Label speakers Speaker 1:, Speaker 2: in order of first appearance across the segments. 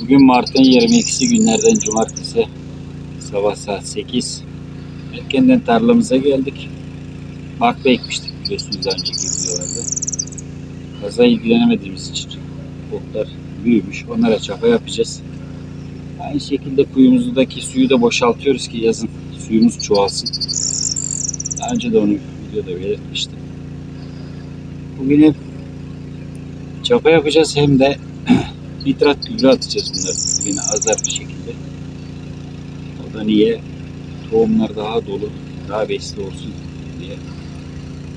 Speaker 1: Bugün Mart'ın 22'si günlerden cumartesi sabah saat 8. Erkenden tarlamıza geldik. Bakla ekmiştik biliyorsunuz önceki videolarda. Fazla ilgilenemediğimiz için otlar büyümüş. Onlara çapa yapacağız. Aynı şekilde kuyumuzdaki suyu da boşaltıyoruz ki yazın suyumuz çoğalsın. Daha önce de onu videoda belirtmiştim. Bugün hem çapa yapacağız hem de nitrat gübre atacağız bunları yine azar bir şekilde. O da niye? Tohumlar daha dolu, daha besli olsun diye.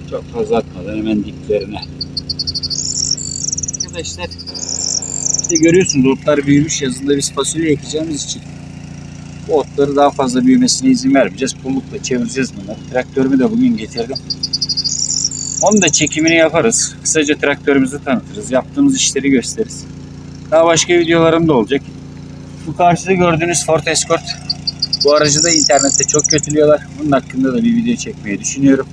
Speaker 1: Çok fazla atmadan hemen diplerine. Arkadaşlar işte görüyorsunuz otlar büyümüş yazında biz fasulye ekeceğimiz için bu otları daha fazla büyümesine izin vermeyeceğiz. Pullukla çevireceğiz bunları. Traktörümü de bugün getirdim. Onun da çekimini yaparız. Kısaca traktörümüzü tanıtırız. Yaptığımız işleri gösteririz. Daha başka videolarım da olacak. Bu karşıda gördüğünüz Ford Escort. Bu aracı da internette çok kötülüyorlar. Bunun hakkında da bir video çekmeyi düşünüyorum.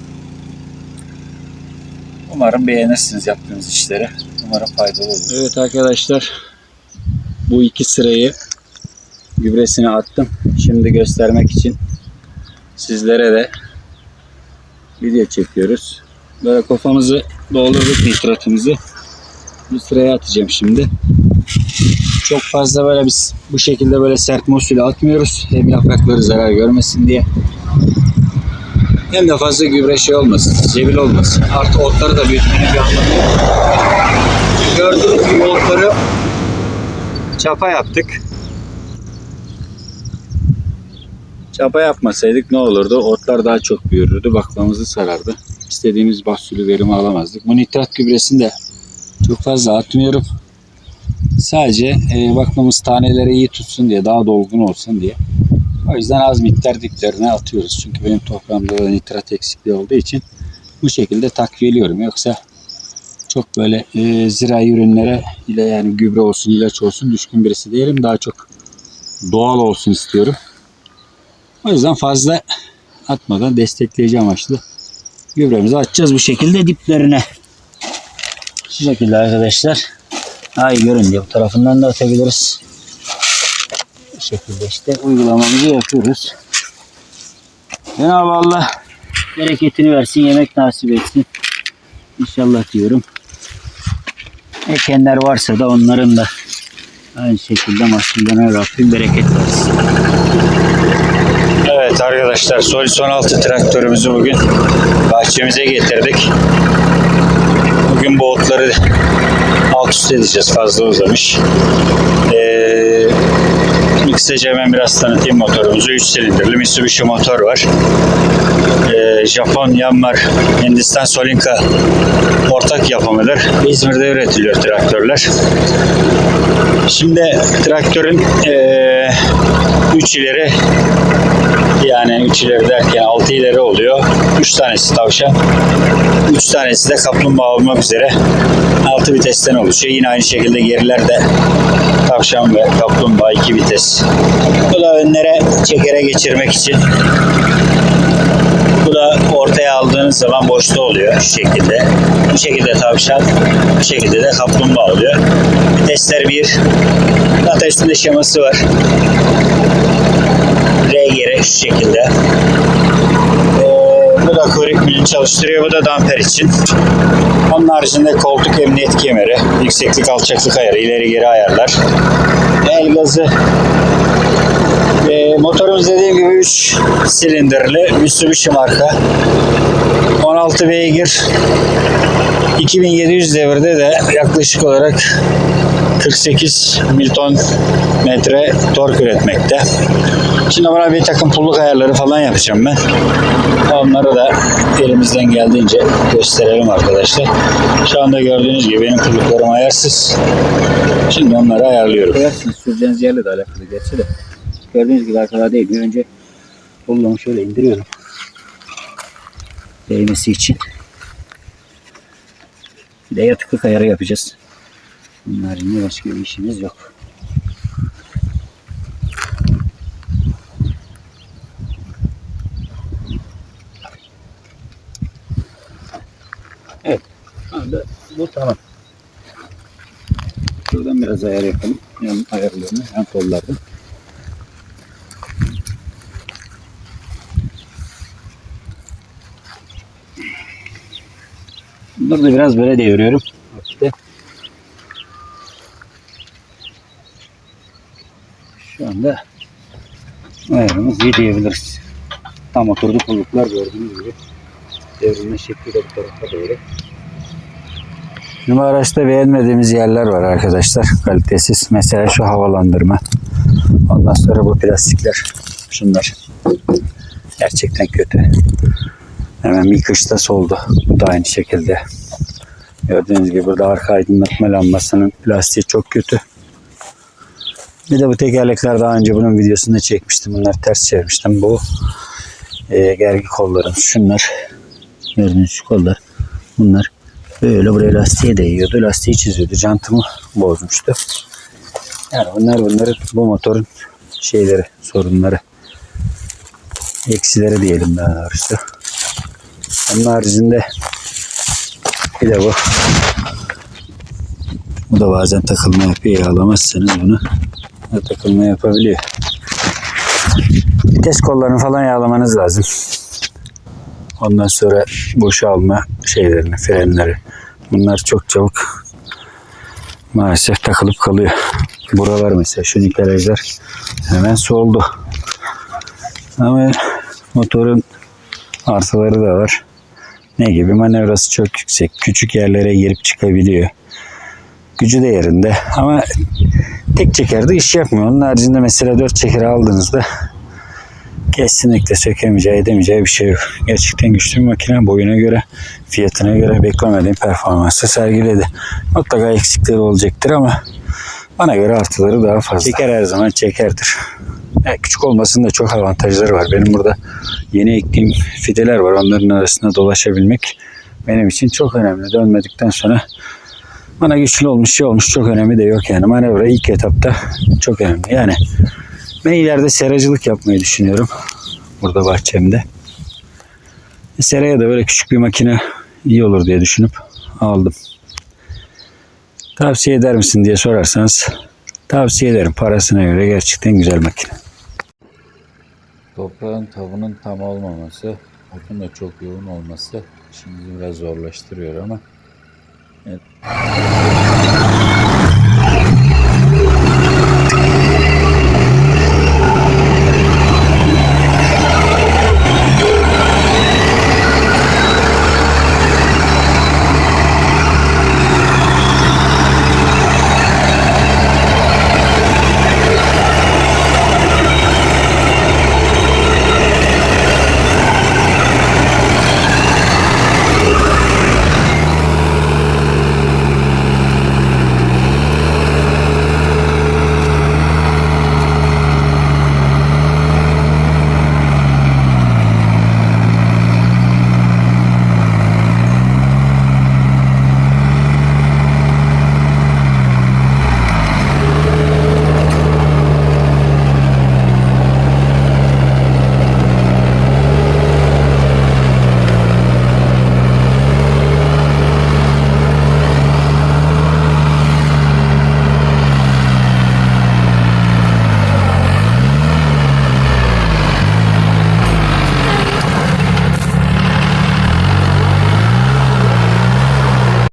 Speaker 1: Umarım beğenirsiniz yaptığımız işleri. Umarım faydalı olur. Evet arkadaşlar. Bu iki sırayı gübresini attım. Şimdi göstermek için sizlere de video çekiyoruz. Böyle kafamızı doldurduk nitratımızı. Bu sıraya atacağım şimdi. Çok fazla böyle biz bu şekilde böyle sert mosule atmıyoruz. Hem yaprakları zarar görmesin diye. Hem de fazla gübre şey olmasın, zebil olmasın. Artı otları da büyütmenin bir anlamı yok. Gördüğünüz gibi otları çapa yaptık. Çapa yapmasaydık ne olurdu? Otlar daha çok büyürdü, baklamızı sarardı. İstediğimiz mahsulü verimi alamazdık. Bu nitrat gübresini de çok fazla atmıyorum. Sadece e, bakmamız taneleri iyi tutsun diye, daha dolgun olsun diye. O yüzden az miktar diplerine atıyoruz. Çünkü benim toprağımda da nitrat eksikliği olduğu için bu şekilde takviyeliyorum. Yoksa çok böyle e, zirai ürünlere ile yani gübre olsun, ilaç olsun düşkün birisi değilim. Daha çok doğal olsun istiyorum. O yüzden fazla atmadan destekleyici amaçlı gübremizi atacağız bu şekilde diplerine. Şu şekilde arkadaşlar. Ay görün diye bu tarafından da atabiliriz. Bu şekilde işte uygulamamızı yapıyoruz. Cenab-ı Allah bereketini versin, yemek nasip etsin. İnşallah diyorum. Ekenler varsa da onların da aynı şekilde mahsullerine Rabbim bereket versin. Evet arkadaşlar Solis 16 traktörümüzü bugün bahçemize getirdik. Bugün bu otları alt üst edeceğiz fazla uzamış. Ee, şimdi kısaca hemen biraz tanıtayım motorumuzu. 3 silindirli Mitsubishi motor var. Ee, Japon Yanmar Hindistan Solinka ortak yapımıdır. İzmir'de üretiliyor traktörler. Şimdi traktörün 3 ileri yani 3 ileri derken 6 ileri oluyor. 3 tanesi tavşan. 3 tanesi de kaplumbağa olmak üzere 6 vitesten oluşuyor. Yine aynı şekilde geriler de tavşan ve kaplumbağa 2 vites. Bu da önlere çekere geçirmek için. Bu da ortaya aldığınız zaman boşta oluyor şu şekilde. Bu şekilde tavşan, bu şekilde de kaplumbağa oluyor. Vitesler 1. Zaten üstünde şeması var. R geri şu şekilde. Bu da kuyruk milini çalıştırıyor. Bu da damper için. Onun haricinde koltuk emniyet kemeri, yükseklik alçaklık ayarı, ileri geri ayarlar. El gazı. Ee, motorumuz dediğim gibi 3 silindirli Mitsubishi marka. 16 beygir 2700 devirde de yaklaşık olarak 48 Newton metre tork üretmekte. Şimdi buna bir takım pulluk ayarları falan yapacağım ben. Onları da elimizden geldiğince gösterelim arkadaşlar. Şu anda gördüğünüz gibi benim pulluklarım ayarsız. Şimdi onları ayarlıyorum. Koyarsınız süreceğiniz yerle de alakalı gerçi de. Gördüğünüz gibi arkalar değil. Bir önce pulluğumu şöyle indiriyorum. Değmesi için. Bir de yatıklık ayarı yapacağız. Haricinde başka bir işimiz yok. Evet. Anda bu tamam. Şuradan biraz ayar yapalım. Yan ayarlarını, yan kollarda. Bunları da biraz böyle deviriyorum. Hafifte. Şu anda ayarımız iyi diyebiliriz. Tam oturdu kulluklar gördüğünüz gibi. Devrilme şekli de bu tarafa doğru. Bizim araçta beğenmediğimiz yerler var arkadaşlar. Kalitesiz. Mesela şu havalandırma. Ondan sonra bu plastikler. Şunlar. Gerçekten kötü. Hemen bir kışta soldu. Bu da aynı şekilde. Gördüğünüz gibi burada arka aydınlatma lambasının plastiği çok kötü. Bir de bu tekerlekler daha önce bunun videosunu çekmiştim. Bunları ters çevirmiştim. Bu e, gergi kollarım. Şunlar. Gördüğünüz şu kollar. Bunlar böyle buraya lastiğe değiyordu. Lastiği çiziyordu. Jantımı bozmuştu. Yani bunlar bunların bu motorun şeyleri, sorunları. Eksileri diyelim daha doğrusu. Onun haricinde bir de bu. Bu da bazen takılma yapıyor. Yağlamazsanız bunu takılma yapabiliyor. Vites kollarını falan yağlamanız lazım. Ondan sonra boşalma şeylerini, frenleri. Bunlar çok çabuk maalesef takılıp kalıyor. Buralar mesela şu nikelajlar hemen soldu. Ama motorun artıları da var. Ne gibi? Manevrası çok yüksek. Küçük yerlere girip çıkabiliyor. Gücü de yerinde. Ama tek çekerde iş yapmıyor. Onun haricinde mesela dört çeker aldığınızda kesinlikle sökemeyeceği, edemeyeceği bir şey yok. Gerçekten güçlü bir makine. Boyuna göre, fiyatına göre beklemediğim performansı sergiledi. Mutlaka eksikleri olacaktır ama bana göre artıları daha fazla. Çeker her zaman çekerdir. Yani küçük olmasının da çok avantajları var. Benim burada yeni ektiğim fideler var. Onların arasında dolaşabilmek benim için çok önemli. Dönmedikten sonra bana güçlü olmuş şey olmuş çok önemli de yok yani. Manevra ilk etapta çok önemli. Yani ben ileride seracılık yapmayı düşünüyorum. Burada bahçemde. Seraya da böyle küçük bir makine iyi olur diye düşünüp aldım. Tavsiye eder misin diye sorarsanız tavsiye ederim. Parasına göre gerçekten güzel makine. Toprağın tavanın tam olmaması, otun da çok yoğun olması işimizi biraz zorlaştırıyor ama evet.